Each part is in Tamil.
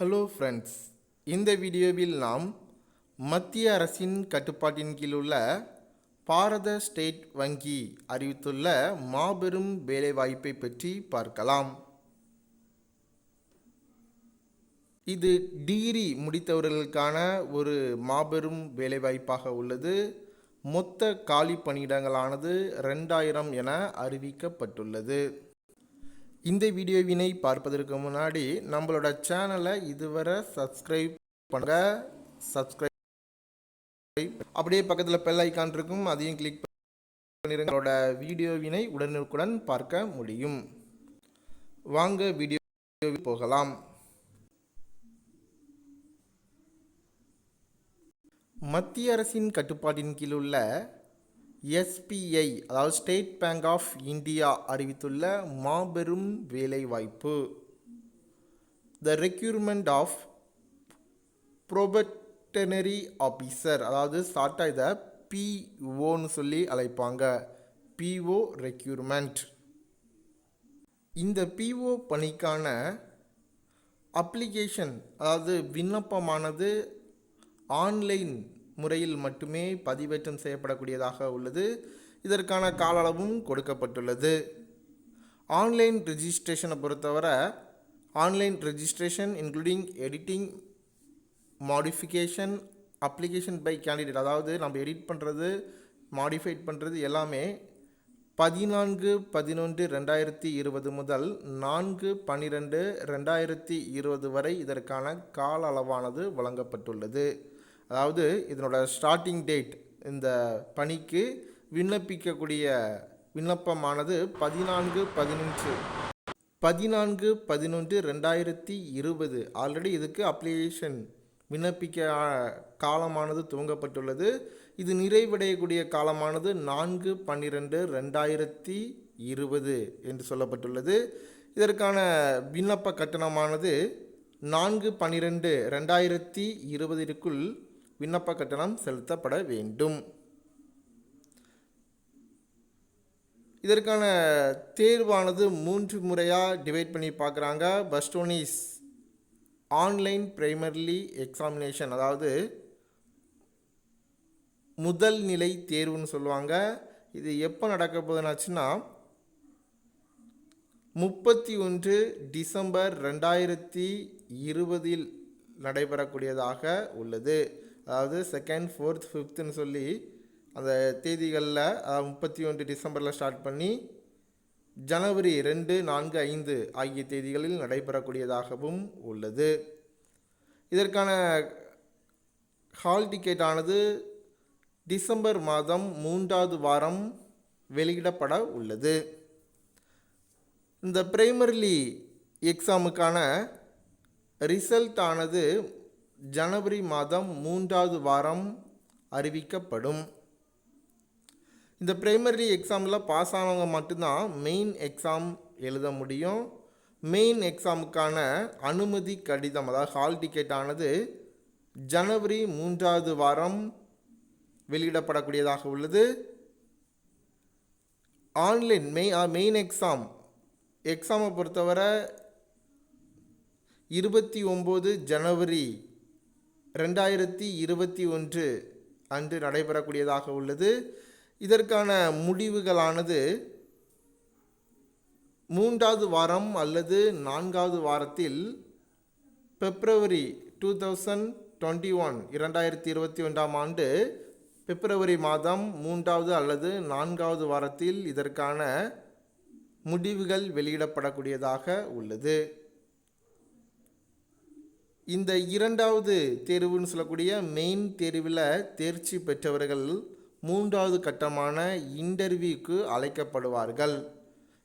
ஹலோ ஃப்ரெண்ட்ஸ் இந்த வீடியோவில் நாம் மத்திய அரசின் கட்டுப்பாட்டின் கீழ் உள்ள பாரத ஸ்டேட் வங்கி அறிவித்துள்ள மாபெரும் வேலைவாய்ப்பை பற்றி பார்க்கலாம். இது டிகிரி முடித்தவர்களுக்கான ஒரு மாபெரும் வேலைவாய்ப்பாக உள்ளது. மொத்த காலி பணியிடங்களானது ரெண்டாயிரம் என அறிவிக்கப்பட்டுள்ளது. இந்த வீடியோவினை பார்ப்பதற்கு முன்னாடி நம்மளோட சேனலை இதுவரை சப்ஸ்கிரைப் பண்ணுங்க. சப்ஸ்கிரைப் அப்படியே பக்கத்தில் பெல் ஐக்கான் இருக்கும். அதையும் கிளிக் பண்ணிருங்களோட வீடியோவினை உடனுக்குடன் பார்க்க முடியும். வாங்க வீடியோ போகலாம். மத்திய அரசின் கட்டுப்பாட்டின் கீழ் உள்ள எஸ்பிஐ அதாவது ஸ்டேட் பேங்க் ஆஃப் இந்தியா அறிவித்துள்ள மாபெரும் வேலைவாய்ப்பு. The requirement of probationary officer அதாவது ஷார்ட்டாக இதை பிஓன்னு சொல்லி அழைப்பாங்க. பிஓ ரெக்யூர்மெண்ட் இந்த பிஓ பணிக்கான அப்ளிகேஷன் அதாவது விண்ணப்பமானது ஆன்லைன் முறையில் மட்டுமே பதிவேற்றம் செய்யப்படக்கூடியதாக உள்ளது. இதற்கான கால அளவும் கொடுக்கப்பட்டுள்ளது. ஆன்லைன் ரிஜிஸ்ட்ரேஷனை பொறுத்தவரை online registration including editing modification application by candidate அதாவது நம்ம எடிட் பண்ணுறது மாடிஃபைட் பண்ணுறது எல்லாமே பதினான்கு பதினொன்று ரெண்டாயிரத்தி இருபது முதல் நான்கு பன்னிரெண்டு ரெண்டாயிரத்தி இருபது வரை இதற்கான கால அளவானது வழங்கப்பட்டுள்ளது. அதாவது இதனோட ஸ்டார்டிங் டேட் இந்த பணிக்கு விண்ணப்பிக்கக்கூடிய விண்ணப்பமானது பதினான்கு பதினொன்று. பதினான்கு பதினொன்று ரெண்டாயிரத்தி இருபது. ஆல்ரெடி இதுக்கு அப்ளிகேஷன் விண்ணப்பிக்க காலமானது துவங்கப்பட்டுள்ளது. இது நிறைவடையக்கூடிய காலமானது நான்கு பன்னிரெண்டு ரெண்டாயிரத்தி இருபது என்று சொல்லப்பட்டுள்ளது. இதற்கான விண்ணப்ப கட்டணமானது நான்கு பன்னிரெண்டு ரெண்டாயிரத்தி இருபதிற்குள் விண்ணப்ப கட்டணம் செலுத்தப்பட வேண்டும். இதற்கான தேர்வானது மூன்று முறையாக டிவைட் பண்ணி பார்க்குறாங்க. First one is online primarily examination அதாவது முதல் நிலை தேர்வுன்னு சொல்லுவாங்க. இது எப்போ நடக்க போதுனாச்சுன்னா முப்பத்தி ஒன்று டிசம்பர் ரெண்டாயிரத்தி இருபதில் நடைபெறக்கூடியதாக உள்ளது. அதாவது செகண்ட் ஃபோர்த் ஃபிஃப்த்துன்னு சொல்லி அந்த தேதிகளில் முப்பத்தி ஒன்று டிசம்பரில் ஸ்டார்ட் பண்ணி ஜனவரி ரெண்டு நான்கு ஐந்து ஆகிய தேதிகளில் நடைபெறக்கூடியதாகவும் உள்ளது. இதற்கான ஹால் டிக்கெட் ஆனது டிசம்பர் மாதம் மூன்றாவது வாரம் வெளியிடப்பட உள்ளது. இந்த பிரைமரிலி எக்ஸாமுக்கான ரிசல்ட் ஆனது ஜனவரி மாதம் மூன்றாவது வாரம் அறிவிக்கப்படும். இந்த பிரைமரி எக்ஸாமில் பாஸ் ஆனவங்க மட்டும்தான் மெயின் எக்ஸாம் எழுத முடியும். மெயின் எக்ஸாமுக்கான அனுமதி கடிதம் அதாவது ஹால் டிக்கெட் ஆனது ஜனவரி மூன்றாவது வாரம் வெளியிடப்படக்கூடியதாக உள்ளது. ஆன்லைன் மெய் மெயின் எக்ஸாம் எக்ஸாமை பொறுத்தவரை இருபத்தி ஒம்பது ஜனவரி ரெண்டாயிரத்தி இருபத்தி ஒன்று அன்று நடைபெறக்கூடியதாக உள்ளது. இதற்கான முடிவுகளானது மூன்றாவது வாரம் அல்லது நான்காவது வாரத்தில் February two thousand twenty one இரண்டாயிரத்தி இருபத்தி ஒன்றாம் ஆண்டு பிப்ரவரி மாதம் மூன்றாவது அல்லது நான்காவது வாரத்தில் இதற்கான முடிவுகள் வெளியிடப்படக்கூடியதாக உள்ளது. இந்த இரண்டாவது தேர்வுன்னு சொல்லக்கூடிய மெயின் தேர்வில் தேர்ச்சி பெற்றவர்கள் மூன்றாவது கட்டமான இன்டர்வியூக்கு அழைக்கப்படுவார்கள்.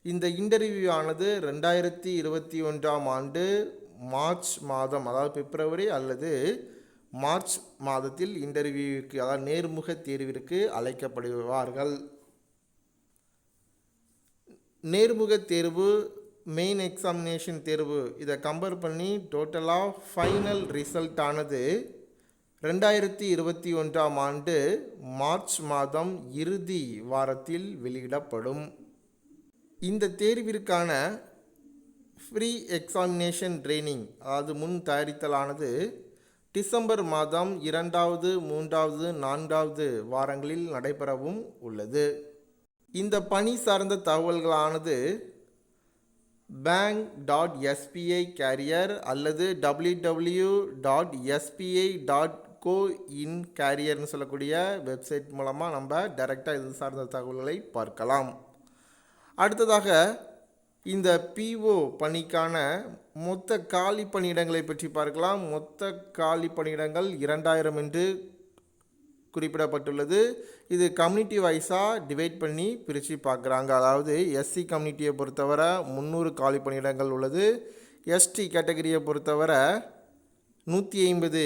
இந்த இன்டர்வியூ ஆனது ரெண்டாயிரத்தி இருபத்தி ஒன்றாம் ஆண்டு மார்ச் மாதம் அதாவது பிப்ரவரி அல்லது மார்ச் மாதத்தில் இன்டர்வியூக்கு அதாவது நேர்முக தேர்விற்கு அழைக்கப்படுவார்கள். நேர்முக தேர்வு மெயின் எக்ஸாமினேஷன் தேர்வு. இதை கம்பேர் பண்ணி டோட்டலாக ஃபைனல் ரிசல்ட் ஆனது ரெண்டாயிரத்தி இருபத்தி ஒன்றாம் ஆண்டு மார்ச் மாதம் இறுதி வாரத்தில் வெளியிடப்படும். இந்த தேர்விற்கான ஃப்ரீ எக்ஸாமினேஷன் ட்ரைனிங் அதாவது முன் தயாரித்தலானது டிசம்பர் மாதம் இரண்டாவது மூன்றாவது நான்காவது வாரங்களில் நடைபெறவும் உள்ளது. இந்த பணி சார்ந்த தகவல்களானது பேங்க் டாட் எஸ்பிஐ கேரியர் அல்லது W W dot SBI dot co in கேரியர்னு சொல்லக்கூடிய வெப்சைட் மூலமாக நம்ம டைரெக்டாக இது சார்ந்த தகவல்களை பார்க்கலாம். அடுத்ததாக இந்த பிஓ பணிக்கான மொத்த காலி பணியிடங்களை பற்றி பார்க்கலாம். மொத்த காலி பணியிடங்கள் இரண்டாயிரம் என்று குறிப்பிடப்பட்டுள்ளது. இது கம்யூனிட்டி வைஸாக டிவைட் பண்ணி பிரித்து பார்க்குறாங்க. அதாவது எஸ்சி கம்யூனிட்டியை பொறுத்தவரை முந்நூறு காலி பணியிடங்கள் உள்ளது. எஸ்டி கேட்டகரியை பொறுத்தவரை நூற்றி ஐம்பது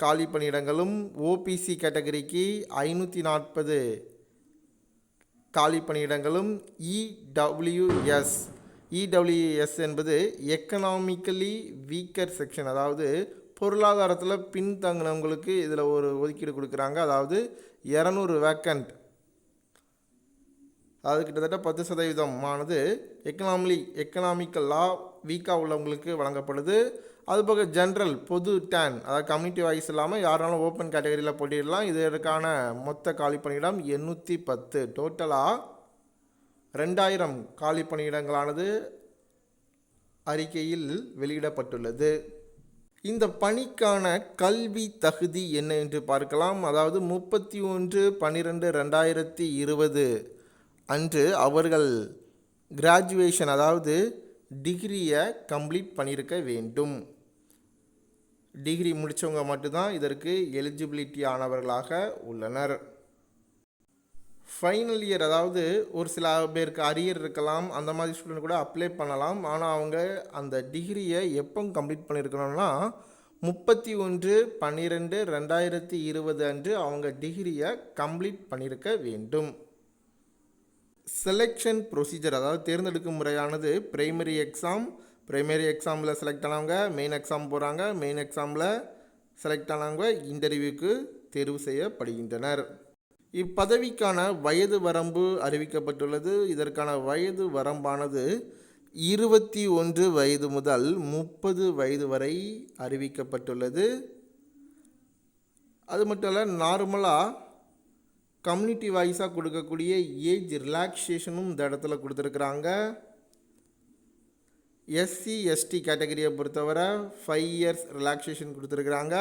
காலி பணியிடங்களும் ஓபிசி கேட்டகரிக்கு ஐநூற்றி நாற்பது காலி பணியிடங்களும் இடபிள்யூஎஸ் இடபிள்யூஎஸ் என்பது எக்கனாமிக்கலி வீக்கர் செக்ஷன் அதாவது பொருளாதாரத்தில் பின்தங்கினவங்களுக்கு இதில் ஒரு ஒதுக்கீடு கொடுக்குறாங்க. அதாவது இரநூறு வேக்கண்ட் அது கிட்டத்தட்ட பத்து சதவீதமானது எக்கனாமிலி எக்கனாமிக்கல் லா வீக்காக உள்ளவங்களுக்கு வழங்கப்படுது. அதுபோக ஜென்ரல் பொது டேன் அதாவது கம்யூனிட்டி வாய்ஸ் இல்லாமல் யாராலும் ஓப்பன் கேட்டகரியில் போட்டிடலாம். இதற்கான மொத்த காலி பணியிடம் எண்ணூற்றி பத்து. டோட்டலாக ரெண்டாயிரம் காலி பணியிடங்களானது அறிக்கையில் வெளியிடப்பட்டுள்ளது. இந்த பணிக்கான கல்வி தகுதி என்ன என்று பார்க்கலாம். அதாவது முப்பத்தி ஒன்று பன்னிரெண்டு ரெண்டாயிரத்தி இருபது அன்று அவர்கள் கிராஜுவேஷன் அதாவது டிகிரியை கம்ப்ளீட் பண்ணியிருக்க வேண்டும். டிகிரி முடித்தவங்க மட்டும்தான் இதற்கு எலிஜிபிலிட்டி ஆனவர்களாக உள்ளனர். ஃபைனல் இயர் அதாவது ஒரு சில பேருக்கு அரியர் இருக்கலாம் அந்த மாதிரி ஸ்டூடெண்ட் கூட அப்ளை பண்ணலாம். ஆனால் அவங்க அந்த டிகிரியை எப்போ கம்ப்ளீட் பண்ணியிருக்கணும்னா முப்பத்தி ஒன்று பன்னிரெண்டு ரெண்டாயிரத்தி இருபது அன்று அவங்க டிகிரியை கம்ப்ளீட் பண்ணியிருக்க வேண்டும். செலெக்ஷன் ப்ரொசீஜர் அதாவது தேர்ந்தெடுக்கும் முறையானது பிரைமரி எக்ஸாம் பிரைமரி எக்ஸாமில் செலக்ட் ஆனவங்க மெயின் எக்ஸாம் போகிறாங்க மெயின் எக்ஸாமில் செலக்ட் ஆனவங்க இன்டர்வியூக்கு தேர்வு செய்யப்படுகின்றனர். இப்பதவிக்கான வயது வரம்பு அறிவிக்கப்பட்டுள்ளது. இதற்கான வயது வரம்பானது இருபத்தி ஒன்று வயது முதல் முப்பது வயது வரை அறிவிக்கப்பட்டுள்ளது. அது மட்டும் இல்லை நார்மலாக கம்யூனிட்டி வைஸாக கொடுக்கக்கூடிய ஏஜ் ரிலாக்ஸேஷனும் இந்த இடத்துல கொடுத்துருக்குறாங்க. எஸ்சி எஸ்டி கேட்டகரியை பொறுத்தவரை ஃபைவ் இயர்ஸ் ரிலாக்ஸேஷன் கொடுத்துருக்குறாங்க.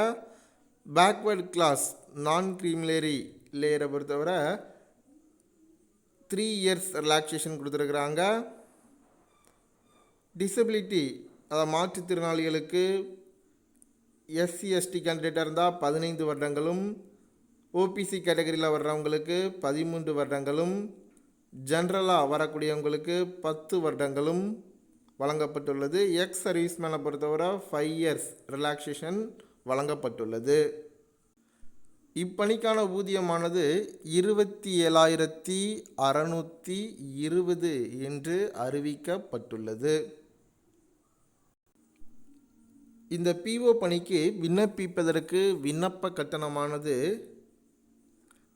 பேக்வேர்ட் கிளாஸ் நான் க்ரீமிலரி லேயரை பொறுத்தவரை த்ரீ இயர்ஸ் ரிலாக்ஸேஷன் கொடுத்துருக்குறாங்க. டிசபிலிட்டி அதாவது மாற்றுத்திறனாளிகளுக்கு எஸ்சி எஸ்டி கேண்டிடேட்டாக இருந்தால் பதினைந்து வருடங்களும் ஓபிசி கேட்டகரியில் வர்றவங்களுக்கு பதிமூன்று வருடங்களும் ஜென்ரலாக வரக்கூடியவங்களுக்கு பத்து வருடங்களும் வழங்கப்பட்டுள்ளது. எக்ஸ் சர்வீஸ்மேனை பொறுத்தவரை ஃபைவ் இயர்ஸ் ரிலாக்ஸேஷன் வழங்கப்பட்டுள்ளது. இப்பணிக்கான ஊதியமானது இருபத்தி ஏழாயிரத்தி அறநூற்றி இருபது என்று அறிவிக்கப்பட்டுள்ளது. இந்த பிஓ பணிக்கு விண்ணப்பிப்பதற்கு விண்ணப்ப கட்டணமானது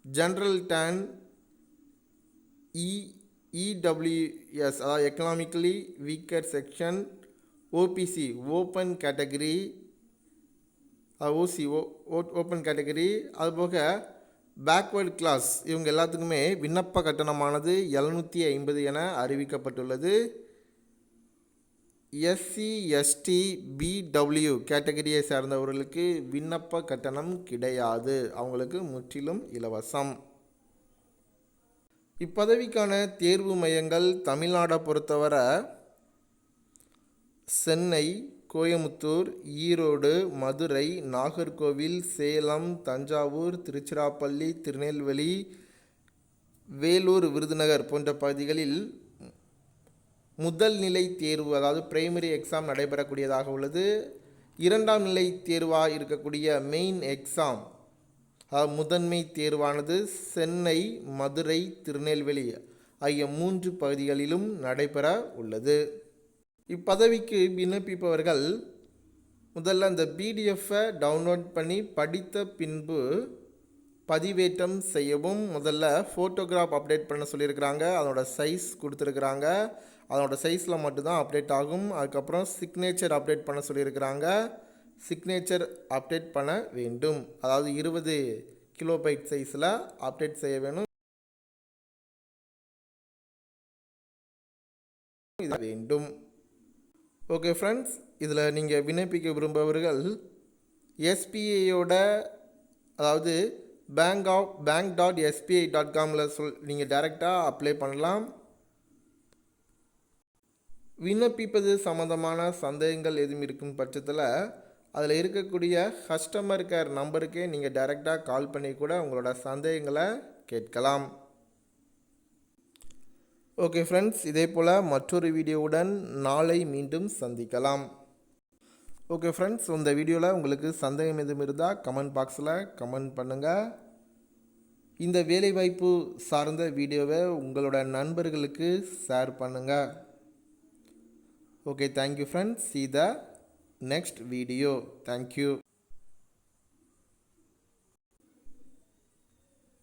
ஜென்ரல் டேன் இ இடபிள்யூஎஸ் அதாவது economically weaker section OBC open category OC O open category அதுபோக பேக்வேர்டு கிளாஸ் இவங்க எல்லாத்துக்குமே விண்ணப்ப கட்டணமானது எழுநூற்றி ஐம்பது என அறிவிக்கப்பட்டுள்ளது. எஸ்சி எஸ்டி பிடபிள்யூ கேட்டகரியை சார்ந்தவர்களுக்கு விண்ணப்ப கட்டணம் கிடையாது. அவங்களுக்கு முற்றிலும் இலவசம். இப்பதவிக்கான தேர்வு மையங்கள் தமிழ்நாடை பொறுத்தவரை சென்னை கோயமுத்தூர் ஈரோடு மதுரை நாகர்கோவில் சேலம் தஞ்சாவூர் திருச்சிராப்பள்ளி திருநெல்வேலி வேலூர் விருதுநகர் போன்ற பகுதிகளில் முதல் நிலை தேர்வு அதாவது பிரைமரி எக்ஸாம் நடைபெறக்கூடியதாக உள்ளது. இரண்டாம் நிலை தேர்வாக இருக்கக்கூடிய மெயின் எக்ஸாம் அதாவது முதன்மை தேர்வானது சென்னை மதுரை திருநெல்வேலி ஆகிய மூன்று பகுதிகளிலும் நடைபெற உள்ளது. இப்பதவிக்கு விண்ணப்பிப்பவர்கள் முதல்ல அந்த பிடிஎஃப்பை டவுன்லோட் பண்ணி படித்த பின்பு பதிவேற்றம் செய்யவும் முதல்ல ஃபோட்டோகிராஃப் அப்டேட் பண்ண சொல்லியிருக்கிறாங்க. அதோட சைஸ் கொடுத்துருக்குறாங்க. அதனோட சைஸில் மட்டும்தான் அப்டேட் ஆகும். அதுக்கப்புறம் சிக்னேச்சர் அப்டேட் பண்ண சொல்லியிருக்கிறாங்க. சிக்னேச்சர் அப்டேட் பண்ண வேண்டும். அதாவது இருபது கிலோபைட் சைஸில் அப்டேட் செய்ய வேணும். இது வேண்டும். ஓகே ஃப்ரெண்ட்ஸ் இதில் நீங்கள் விண்ணப்பிக்க விரும்புபவர்கள் எஸ்பிஐயோட அதாவது bank of bank dot SBI dot காமில் சொல் நீங்கள் டைரெக்டாக அப்ளை பண்ணலாம். விண்ணப்பிப்பது சம்மந்தமான சந்தேகங்கள் எதுவும் இருக்கும் பட்சத்தில் அதில் இருக்கக்கூடிய கஸ்டமர் கேர் நம்பருக்கே நீங்கள் டைரெக்டாக கால் பண்ணி கூட உங்களோட சந்தேகங்களை கேட்கலாம். ஓகே ஃப்ரெண்ட்ஸ் இதே போல் மற்றொரு வீடியோவுடன் நாளை மீண்டும் சந்திக்கலாம். ஓகே ஃப்ரெண்ட்ஸ் இந்த வீடியோவில் உங்களுக்கு சந்தேகம் எதுவும் இருந்தால் கமெண்ட் பாக்ஸில் கமெண்ட் பண்ணுங்கள் இந்த வேலைவாய்ப்பு சார்ந்த வீடியோவை உங்களோட நண்பர்களுக்கு ஷேர் பண்ணுங்கள் okay thank you friends see the next video thank you